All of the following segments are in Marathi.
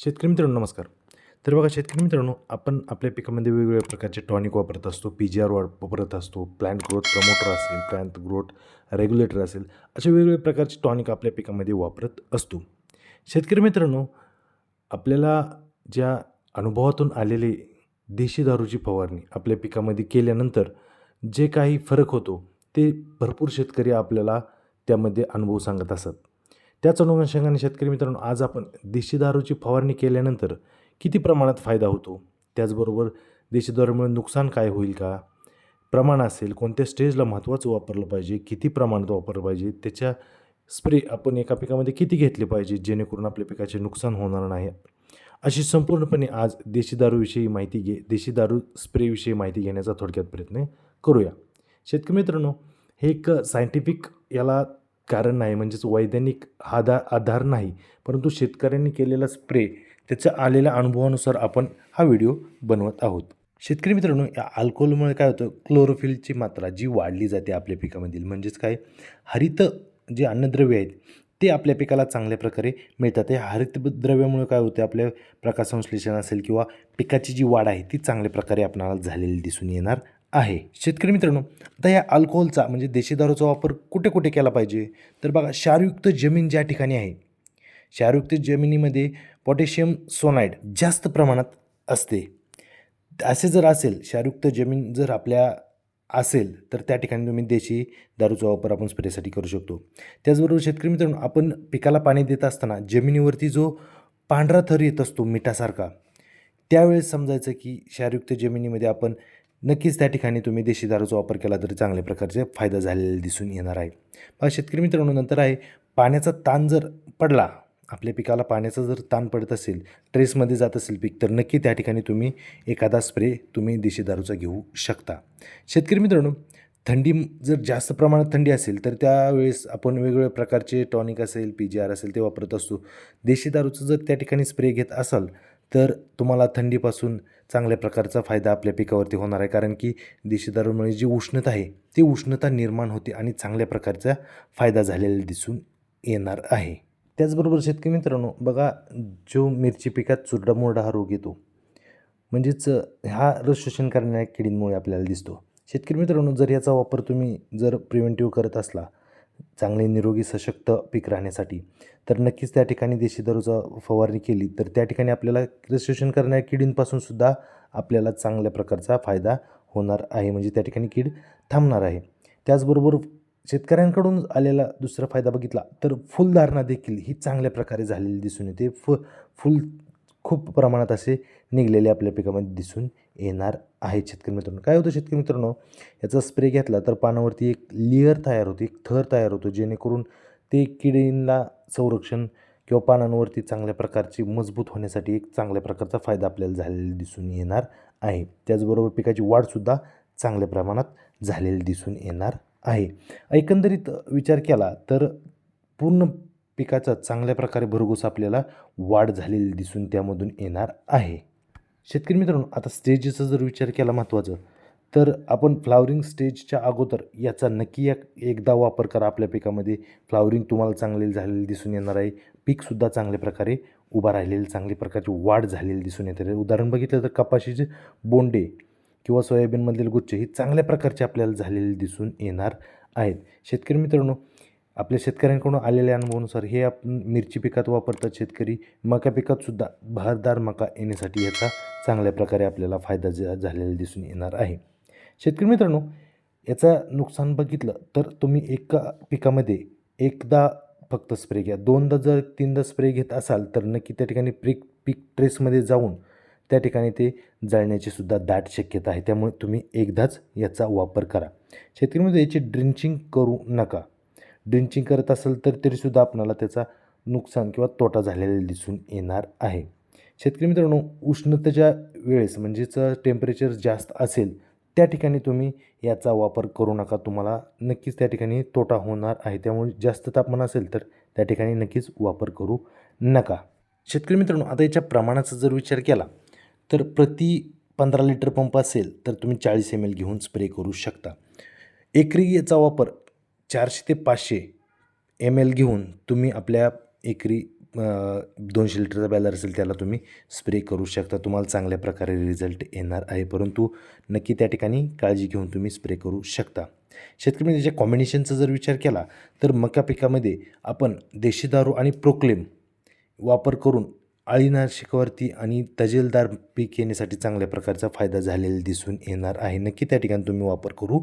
शेतकरी मित्रांनो नमस्कार. तर बघा शेतकरी मित्रांनो आपण आपल्या पिकामध्ये वेगवेगळ्या प्रकारचे टॉनिक वापरत असतो पी जी आर वापरत असतो प्लॅन्ट ग्रोथ प्रमोटर असेल प्लांट ग्रोथ रेग्युलेटर असेल अशा वेगवेगळ्या प्रकारचे टॉनिक आपल्या पिकामध्ये वापरत असतो. शेतकरी मित्रांनो आपल्याला ज्या अनुभवातून आलेले देशी दारूची फवारणी आपल्या पिकामध्ये केल्यानंतर जे काही फरक होतो ते भरपूर शेतकरी आपल्याला त्यामध्ये अनुभव सांगत असत. त्याच अनुषंगाने शेतकरी मित्रांनो आज आपण देशी दारूची फवारणी केल्यानंतर किती प्रमाणात फायदा होतो? त्याचबरोबर देशी दारूमुळे नुकसान काय होईल का? प्रमाण असेल कोणत्या स्टेजला महत्त्वाचं वापरलं पाहिजे? किती प्रमाणात वापरलं पाहिजे? त्याच्या स्प्रे आपण एका पिकामध्ये किती घेतले पाहिजे जेणेकरून आपल्या पिकाचे नुकसान होणार नाही? अशी संपूर्णपणे आज देशी दारूविषयी माहिती घे देशी दारू स्प्रेविषयी माहिती घेण्याचा थोडक्यात प्रयत्न करूया. शेतकरी मित्रांनो हे एक सायंटिफिक याला कारण नाही म्हणजेच वैज्ञानिक आधा आधार नाही परंतु शेतकऱ्यांनी केलेला स्प्रे त्याच्या आलेल्या अनुभवानुसार आपण हा व्हिडिओ बनवत आहोत. शेतकरी मित्रांनो या अल्कोहोलमुळे काय होतं? क्लोरोफिलची मात्रा जी वाढली जाते आपल्या पिकामधील म्हणजेच काय? हरित जे अन्नद्रव्य आहेत ते आपल्या पिकाला चांगल्या प्रकारे मिळतात. या हरितद्रव्यामुळे काय होते? आपल्या प्रकाशसंश्लेषण असेल किंवा पिकाची जी वाढ आहे ती चांगल्या प्रकारे आपणाला झालेली दिसून येणार आहे. शेतकरी मित्रांनो आता या अल्कोहोलचा म्हणजे देशी दारूचा वापर कुठे कुठे केला पाहिजे? तर बघा क्षारयुक्त जमीन ज्या ठिकाणी आहे क्षारयुक्त जमिनीमध्ये पोटॅशियम सोनाईड जास्त प्रमाणात असते. असे जर असेल क्षारयुक्त जमीन जर आपल्या असेल तर त्या ठिकाणी तुम्ही देशी दारूचा वापर आपण स्प्रेसाठी करू शकतो. त्याचबरोबर शेतकरी मित्रांनो आपण पिकाला पाणी देत असताना जमिनीवरती जो पांढरा थर येत असतो मिठासारखा त्यावेळेस समजायचं की क्षारयुक्त जमिनीमध्ये आपण नक्कीच त्या ठिकाणी तुम्ही देशी दारूचा वापर केला तरी चांगल्या प्रकारचे फायदा झालेला दिसून येणार आहे. मग शेतकरी मित्रांनो नंतर आहे पाण्याचा ताण जर पडला आपल्या पिकाला पाण्याचा जर ताण पडत असेल ट्रेसमध्ये जात असेल पीक तर नक्की त्या ठिकाणी तुम्ही एखादा स्प्रे तुम्ही देशी दारूचा घेऊ शकता. शेतकरी मित्रांनो थंडी जर जास्त प्रमाणात थंडी असेल तर त्यावेळेस आपण वेगवेगळ्या प्रकारचे टॉनिक असेल पी जी आर असेल ते वापरत असतो. देशी दारूचं जर त्या ठिकाणी स्प्रे घेत असाल तर तुम्हाला थंडीपासून चांगल्या प्रकारचा फायदा आपल्या पिकावरती होणार आहे. कारण की देशी दारूमुळे जी उष्णता आहे ती उष्णता निर्माण होते आणि चांगल्या प्रकारचा फायदा झालेला दिसून येणार आहे. त्याचबरोबर शेतकरी मित्रांनो बघा जो मिरची पिकात चुरडामुरडा हा रोग येतो म्हणजेच हा रस शोषण करणाऱ्या किडींमुळे आपल्याला दिसतो. शेतकरी मित्रांनो जर याचा वापर तुम्ही जर प्रिव्हेंटिव्ह करत असला चांगले निरोगी सशक्त पीक राहण्यासाठी. तर नक्कीच त्या ठिकाणी देशी दारूचा फवारणी केली तर त्या ठिकाणी आपल्याला रजिस्ट्रेशन करणाऱ्या किडींपासून सुद्धा आपल्याला चांगल्या प्रकारचा फायदा होणार आहे. म्हणजे त्या ठिकाणी कीड थांबणार आहे. त्याचबरोबर शेतकऱ्यांकडून आलेला दुसरा फायदा बघितला तर फुलधारणा देखील ही चांगल्या प्रकारे झालेली दिसून येते. फ फुल खूप प्रमाणात असे निघलेले आपल्या पिकामध्ये दिसून येणार आहे शेतकरी मित्रांनो. काय होतं शेतकरी मित्रांनो? याचा स्प्रे घेतला तर पानावरती एक लेअर तयार होते एक थर तयार होतो जेणेकरून ते किडींना संरक्षण किंवा पानांवरती चांगल्या प्रकारची मजबूत होण्यासाठी एक चांगल्या प्रकारचा फायदा आपल्याला झालेला दिसून येणार आहे. त्याचबरोबर पिकाची वाढसुद्धा चांगल्या प्रमाणात झालेली दिसून येणार आहे. एकंदरीत विचार केला तर पूर्ण पिकाचा चांगल्या प्रकारे भरघोस आपल्याला वाढ झालेली दिसून त्यामधून येणार आहे. शेतकरी मित्रांनो आता स्टेजचा जर विचार केला महत्त्वाचं तर आपण फ्लावरिंग स्टेजच्या अगोदर याचा नक्की एक एकदा वापर करा आपल्या पिकामध्ये. फ्लावरिंग तुम्हाला चांगले झालेली दिसून येणार आहे. पीकसुद्धा चांगल्या प्रकारे उभा राहिलेली चांगल्या प्रकारची वाढ झालेली दिसून येते. उदाहरण बघितलं तर कपाशीचे बोंडे किंवा सोयाबीनमधील गुच्छ ही चांगल्या प्रकारचे आपल्याला झालेले दिसून येणार आहेत. शेतकरी मित्रांनो आपल्या शेतकऱ्यांकडून आलेल्या अनुभवानुसार हे आपण मिरची पिकात वापरतात शेतकरी. मका पिकातसुद्धा बहारदार मका येण्यासाठी याचा चांगल्या प्रकारे आपल्याला फायदा झा झालेला दिसून येणार आहे. शेतकरी मित्रांनो याचा नुकसान बघितलं तर तुम्ही एका पिकामध्ये एकदा फक्त स्प्रे घ्या. दोनदा जर तीनदा स्प्रे घेत असाल तर नक्की त्या ठिकाणी प्रिक पीक ट्रेसमध्ये जाऊन त्या ठिकाणी ते जळण्याची सुद्धा दाट शक्यता आहे. त्यामुळे तुम्ही एकदाच याचा वापर करा. शेतकरीमध्ये याची ड्रिंचिंग करू नका. ड्रिंचिंग करत असेल तर तरीसुद्धा आपणाला त्याचा नुकसान किंवा तोटा झालेला दिसून येणार आहे. शेतकरी मित्रांनो उष्णतेच्या वेळेस म्हणजेच टेम्परेचर जास्त असेल त्या ठिकाणी तुम्ही याचा वापर करू नका. तुम्हाला नक्कीच त्या ठिकाणी तोटा होणार आहे. त्यामुळे जास्त तापमान असेल तर त्या ठिकाणी नक्कीच वापर करू नका. शेतकरी मित्रांनो आता याच्या प्रमाणाचा जर विचार केला तर प्रति पंधरा लिटर पंप असेल तर तुम्ही चाळीस एम एल घेऊन स्प्रे करू शकता. एकरी याचा वापर चारशे ते पाचशे एम एल घेऊन तुम्ही आपल्या एकरी दोनशे लिटरचा बॅलर असेल त्याला तुम्ही स्प्रे करू शकता. तुम्हाला चांगल्या प्रकारे रिझल्ट येणार आहे. परंतु नक्की त्या ठिकाणी काळजी घेऊन तुम्ही स्प्रे करू शकता. शेतकरी म्हणजे त्याच्या कॉम्बिनेशनचा जर विचार केला तर मका पिकामध्ये आपण देशी दारू आणि प्रोक्लेम वापर करून अळीनाशिकावरती आणि तजेलदार पीक येण्यासाठी चांगल्या प्रकारचा फायदा झालेला दिसून येणार आहे. नक्की त्या ठिकाणी तुम्ही वापर करू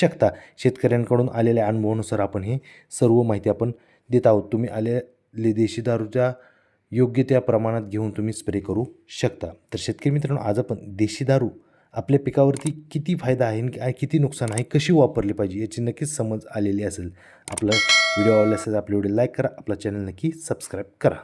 शकता. शेतकऱ्यांकडून आलेल्या अनुभवानुसार आपण हे सर्व माहिती आपण देत आहोत. तुम्ही आलेले देशी दारूच्या योग्य त्या प्रमाणात घेऊन तुम्ही स्प्रे करू शकता. तर शेतकरी मित्रांनो आज आपण देशी दारू आपल्या पिकावरती किती फायदा आहे किती नुकसान आहे कशी वापरली पाहिजे याची नक्कीच समज आलेली असेल. आपला व्हिडिओ आवडला असेल आपला व्हिडिओ लाईक करा. आपला चॅनल नक्की सबस्क्राईब करा.